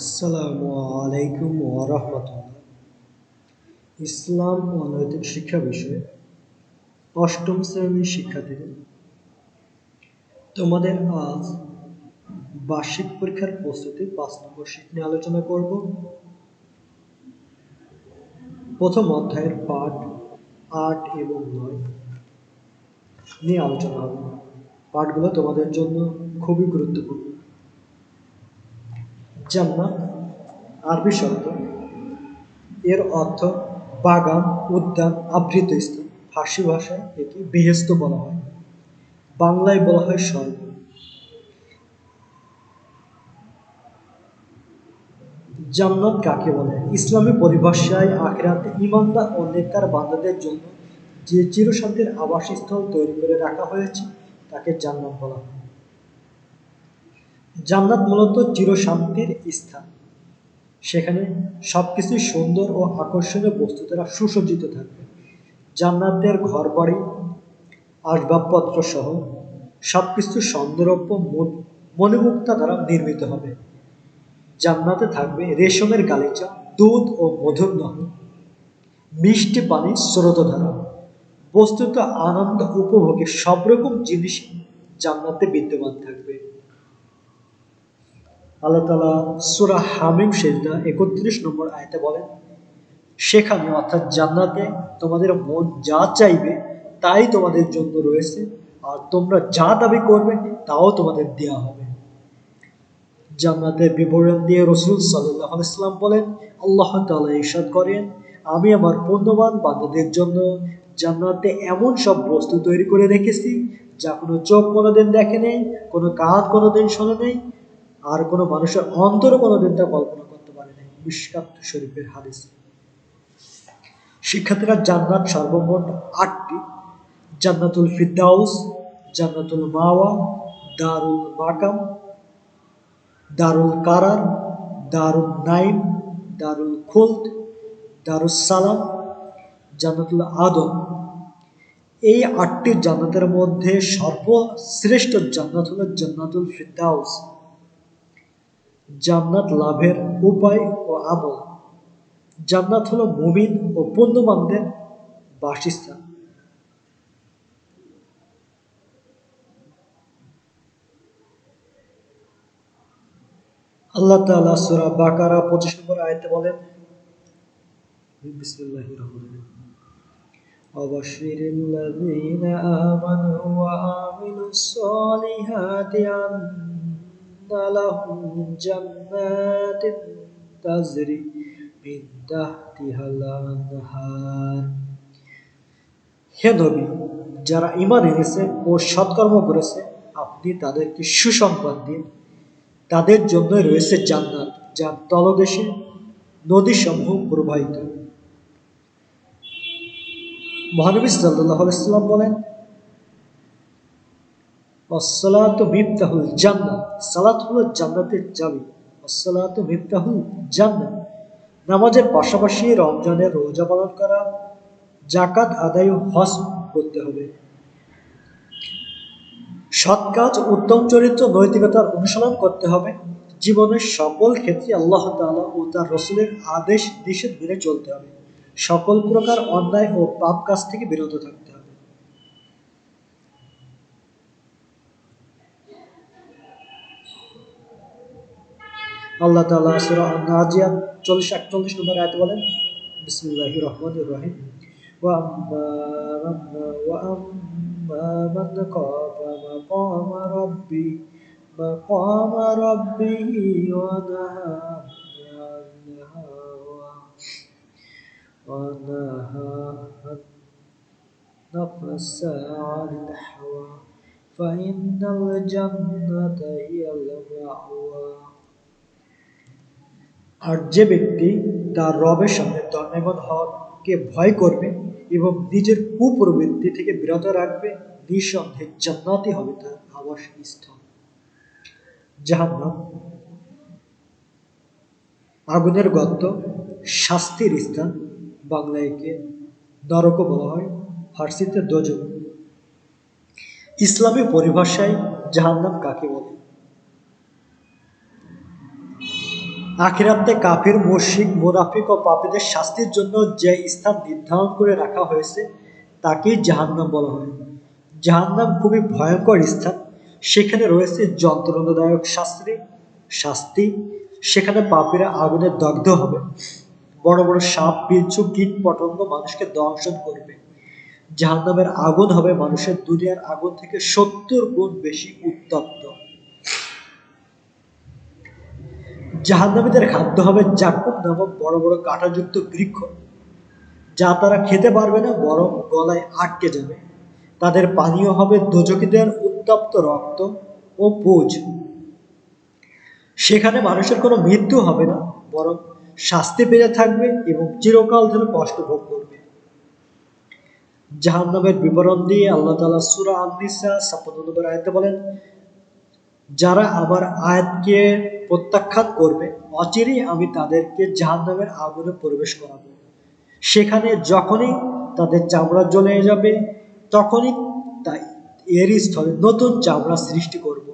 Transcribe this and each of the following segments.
আসসালামু আলাইকুম ওরহমতুল্লাহ ইসলাম ও নৈতিক শিক্ষা বিষয়ে অষ্টম শ্রেণির শিক্ষার্থীদের। তোমাদের আজ বার্ষিক পরীক্ষার প্রস্তুতি পাঁচ নম্বর শীত নিয়ে আলোচনা করব। প্রথম অধ্যায়ের পাঠ আট এবং নয় নিয়ে আলোচনা হবে। পাঠগুলো তোমাদের জন্য খুবই গুরুত্বপূর্ণ। জান্নাত, আরবি শব্দ। এর অর্থ বাগান, উদ্যান, আবৃত স্থান। ফার্সি ভাষায় একে বেহেস্ত বলা হয়। বাংলায় বলা হয় স্বর্গ। জান্নাত কাকে বলে? ইসলামী পরিভাষায় আখেরাতে ইমানদার ও নেতার বান্দাদের জন্য যে চিরশান্তির আবাসস্থল তৈরি করে রাখা হয়েছে, তাকে জান্নাত বলা হয়। জান্নাত মূলত চিরশান্তির স্থান। সেখানে সবকিছু সুন্দর ও আকর্ষণীয় বস্তু দ্বারা সুসজ্জিত থাকবে জান্নাতের ঘর বাড়ি আসবাবপত্র সহ সবকিছু সৌন্দর্য মনোমুক্তা দ্বারা নির্মিত হবে। জান্নাতে থাকবে রেশমের গালিচা, দুধ ও মধুর নহর মিষ্টি পানির স্রোতধারা। বস্তুত আনন্দ উপভোগের সব রকম জিনিস জান্নাতে বিদ্যমান থাকবে। আল্লাহ তালা সুরা হামিম শেজদা একত্রিশ নম্বর আয়তে বলেন, সেখানে অর্থাৎ জান্নাতে তোমাদের মন যা চাইবে তাই তোমাদের জন্য রয়েছে, আর তোমরা যা দাবি করবে তাও তোমাদের দেওয়া হবে। জান্নাতের বিবরণ দিয়ে রসুল সাল্লাহ ইসলাম বলেন, আল্লাহ তালা ইসাদ করেন, আমি আমার পুণ্যবান বান্দাদের জন্য জান্নাতে এমন সব বস্তু তৈরি করে রেখেছি যা কোনো চোখ কোনোদিন দেখে নেই, কোনো কাঁধ কোনোদিন শোনে নেই আর কোনো মানুষের অন্তরও কোনোদিন তা কল্পনা করতে পারে নাই। মিসকাত শরীফের হাদিস। শিক্ষার্থীরা জান্নাত সর্বমোট আটটি। জান্নাতুল ফিদ্দাউস জান্নাতুল মাওয়া, দারুল মাকাম, দারুল কারার, দারুল নাইম, দারুল খুলদ, দারুস সালাম, জান্নাতুল আদম। এই আটটি জান্নাতের মধ্যে সর্বশ্রেষ্ঠ জান্নাত হল জান্নাতুল ফিদ্দাউস জান্নাত লাভের উপায় ও আমল জান্নাত হলো মুমিন ও পুণ্যমানদের বাসস্থান আল্লাহ তাআলা সূরা বাকারা 25 নম্বর আয়াতে বলেন বিসমিল্লাহির রহমানির রহিম وبشر الذين آمنوا وعملوا الصالحات أن لهم جنات تجري من تحتها الأنهار হে নবী যারা ইমান এনেছে ও সৎকর্ম করেছে আপনি তাদেরকে সুসংবাদ দিন তাদের জন্য রয়েছে জান্নাত যার তলদেশে নদী সমূহ প্রবাহিত মহানবী সাল্লাহ ইসলাম বলেন নামাজের পাশাপাশি রমজানের রোজা পালন করা জাকাত আদায় হজ করতে হবে। সৎ কাজ, উত্তম চরিত্র, নৈতিকতার অনুসরণ করতে হবে। জীবনের সকল ক্ষেত্রে আল্লাহ তাআলা ও তার রসুলের আদেশ, নিষেধ মেনে চলতে হবে। সকল প্রকার অন্যায় ও পাপ কাজ থেকে বিরত থাকতে আল্লাহ তাআলা সূরা আন-নাজিয়াত 40 48 নম্বর আয়াতে বলেন বিসমিল্লাহির রহমানির রহিম ওয়া ওয়া মান খাফা মাকামা রাব্বি মাকামা রাব্বিহি ওয়া নাহা ونهى النفس عن الهوى فإن الجنة هي المأوى আর যে ব্যক্তি তার রবের সামনে ধর্মেগত হওয়াকে ভয় করবে এবং নিজের কুপ্রবৃত্তি থেকে বিরত রাখবে, নিঃসন্দেহে জান্নাতি হবে তার আবাস স্থল জাহান্নাম। আগুনের গর্ত শাস্তির স্থান। বাংলায় একে নরকও বলা হয়, ফার্সিতে দোজক ইসলামী পরিভাষায় জাহান্নাম কাকে বলে? আখিরাতে কাফির, মুশরিক, মুনাফিক ও পাপীদের শাস্তির জন্য যে স্থান নির্ধারণ করে রাখা হয়েছে তাকেই জাহান্নাম বলা হয়। জাহান্নাম খুবই ভয়ঙ্কর স্থান। সেখানে রয়েছে যন্ত্রণাদায়ক শাস্তি শাস্তি। সেখানে পাপীরা আগুনে দগ্ধ হবে। বড় বড় সাপ বিচ্ছু কীট পতঙ্গ মানুষকে দংশন করবে। জাহান্নামের আগুন হবে মানুষের দুনিয়ার আগুন থেকে সত্তর গুণ বেশি উত্তপ্ত। জাহান্নামীদের খাদ্য হবে জাকুব নামক বড় বড় কাঁটাযুক্ত বৃক্ষ, যা তারা খেতে পারবে না, বরং গলায় আটকে যাবে। তাদের পানীয় হবে দোজকিদের উত্তপ্ত রক্ত ও পুজ। সেখানে মানুষের কোনো মৃত্যু হবে না, বরং শাস্তি পেয়ে থাকবে এবং চিরকাল ধরে কষ্ট ভোগ করবে। জাহান্নামের বিবরণ দিয়ে আল্লাহ তালা সুরা আন্নিসা ছাপ্পান্ন নম্বর আয়তে বলেন যারা আমার আয়াতকে প্রত্যাখ্যাত করবে, অচিরেই আমি তাদেরকে জাহান্নামের আগুনে প্রবেশ করাবো। সেখানে যখনই তাদের চামড়া জ্বলে যাবে, তখনই তাই এরই স্থলে নতুন চামড়া সৃষ্টি করব,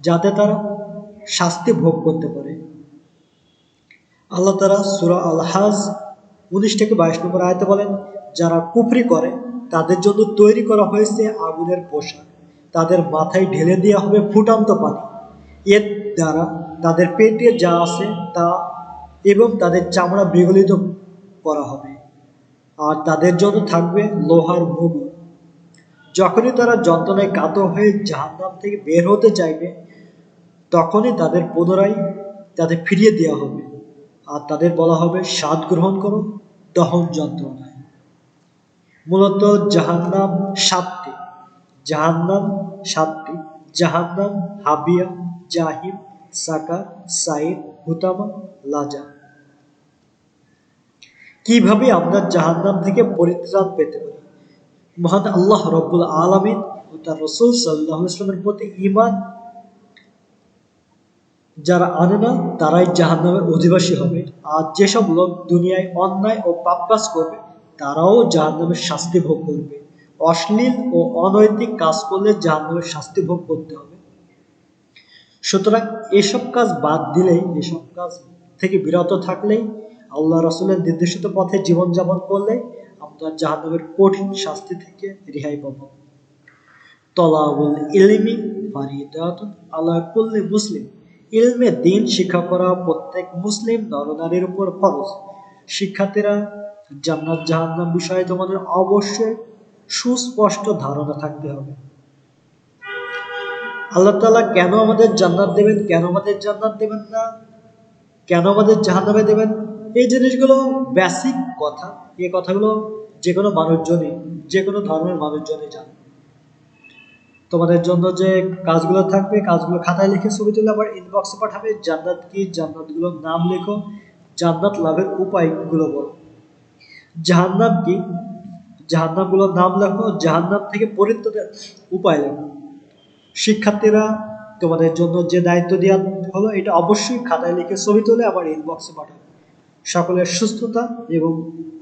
যাতে তারা শাস্তি ভোগ করতে পারে। আল্লাহ তারা সুরা আল হাজ উনিশ থেকে বাইশ নম্বর আয়তে বলেন, যারা কুফরি করে, তাদের জন্য তৈরি করা হয়েছে আগুনের পোশাক। তাদের মাথায় ঢেলে দেওয়া হবে ফুটান্ত পানি। এর দ্বারা তাদের পেটে যা আছে তা এবং তাদের চামড়া বিগলিত করা হবে। আর তাদের জন্য থাকবে লোহার মুগুর যখনই তারা যন্ত্রণায় কাতর হয়ে জাহান্নাম থেকে বের হতে চাইবে, তখনই তাদের পুনরায় তাদের ফিরিয়ে দেওয়া হবে। আর তাদের বলা হবে, স্বাদ গ্রহণ করো, দহন যন্ত্রণায়। মূলত জাহান্নাম সাতটি। জাহান্নাম সাতটি। জাহান্নাম হাবিয়া, জাহিম, সাকা, সাইদ, হুতামা, লাজা। কীভাবে আমরা জাহান্নাম থেকে পরিত্রাণ পেতে পারি? মহান আল্লাহ রব্বুল আলমিন ও তার রসুল সাল্লাহ ইসলামের প্রতি ইমান যারা আনে না, তারাই জাহান্নামের অধিবাসী হবে। আর যেসব লোক দুনিয়ায় অন্যায় ও পাপ কাজ করবে, তারাও জাহান্নামের শাস্তি ভোগ করবে। অশ্লীল ও অনৈতিক কাজ করলে জাহান্নামের শাস্তি ভোগ করতে হবে। সুতরাং এসব কাজ বাদ দিলেই, এসব কাজ থেকে বিরত থাকলেই, আল্লাহ রসুলের নির্দেশিত পথে জীবনযাপন করলে আমরা জাহান্নামের কঠিন শাস্তি থেকে রেহাই পাব। তলাবুল ইলমি ফারিদাতুন কুল্লি মুসলিম। ইলমে দিন শিক্ষা করা প্রত্যেক মুসলিম নরনারীর উপর ফরজ। শিক্ষার্থীরা জান্নাত জাহান্নাম বিষয়ে তোমাদের অবশ্যই সুস্পষ্ট ধারণা থাকতে হবে। আল্লাহ তালা কেন আমাদের জান্নাত দেবেন, কেন আমাদের জান্নাত দেবেন না, কেন আমাদের জাহান্নামে দেবেন? এই জিনিসগুলো বেসিক কথা। এই কথাগুলো যে কোনো মানুষজনই যে কোনো ধর্মের মানুষজনই জানে। তোমাদের জন্য যে কাজগুলো থাকবে, কাজগুলো খাতায় লিখে ছবি তুলে আবার ইনবক্সে পাঠাবে, জান্নাত কি, জান্নাতগুলোর নাম লেখো, জান্নাত লাভের উপায়গুলো বলো। জাহান্নাম কি? জাহান্নামগুলোর নাম লেখো, জাহান্নাম থেকে পরিত্রাণের উপায় লেখো। শিক্ষার্থীরা, তোমাদের জন্য যে দায়িত্ব দেওয়া হলো, এটা অবশ্যই খাতায় লিখে ছবি তুলে আবার ইনবক্সে পাঠাবে সকলের সুস্থতা এবং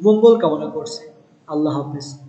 মঙ্গল কামনা করছে। আল্লাহ হাফিজ।